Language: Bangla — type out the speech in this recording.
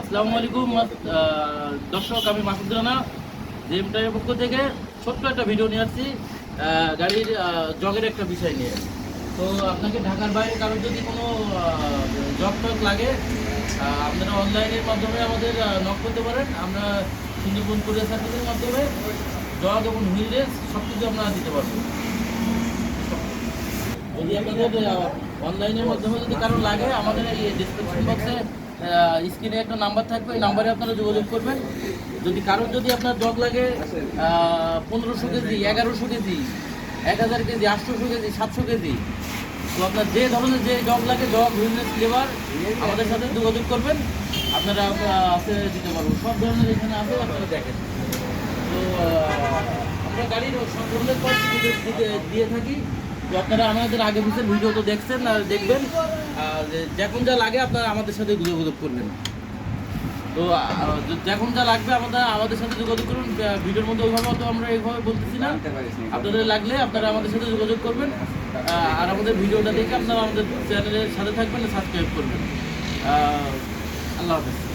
আসসালামু আলাইকুম দর্শক, আমি মাসুদ রানা জেম টাইমের পক্ষ থেকে ছোট্ট একটা ভিডিও নিয়ে আসছি গাড়ির জগের একটা বিষয় নিয়ে। তো আপনাকে ঢাকার বাইরে কারোর যদি কোনো জব টক লাগে আপনারা অনলাইনের মাধ্যমে আমাদের নক করতে পারেন। আমরা সুন্দরবন কোরিয়ার সার্ভিসের মাধ্যমে জগ এবং হুইল রেস সব কিছু আমরা দিতে পারব আপনাদের অনলাইনের মাধ্যমে যদি কারও লাগে, আমাদের এই ডিসক্রিপশন বক্সে স্ক্রিনে একটা নাম্বার থাকবে এই নাম্বারে আপনারা যোগাযোগ করবেন। যদি কারোর যদি আপনার জগ লাগে পনেরোশো কেজি, এগারোশো কেজি, এক হাজার কেজি, আটশোশো কেজি, সাতশো কেজি। তো আপনার যে ধরনের যে জগ লাগে জগ হুইলনেস লেবার আমাদের সাথে যোগাযোগ করবেন। আপনারা আছে দিতে পারব। সব ধরনের এখানে আছে, আপনারা দেখেন। তো আমরা গাড়ির সব ধরনের দিয়ে থাকি। তো আপনারা আমাদের আগে পিছের ভিডিও তো দেখছেন আর দেখবেন যখন যা লাগে আপনারা আমাদের সাথে যোগাযোগ করবেন। তো যখন যা লাগবে আমাদের আমাদের সাথে যোগাযোগ করুন ভিডিওর মধ্যে ওইভাবে তো আমরা এইভাবে বলতেছি না। আপনাদের লাগলে আপনারা আমাদের সাথে যোগাযোগ করবেন আর আমাদের ভিডিওটা দেখে আপনারা আমাদের চ্যানেলের সাথে থাকবেন সাবস্ক্রাইব করবেন। আল্লাহ হাফেজ।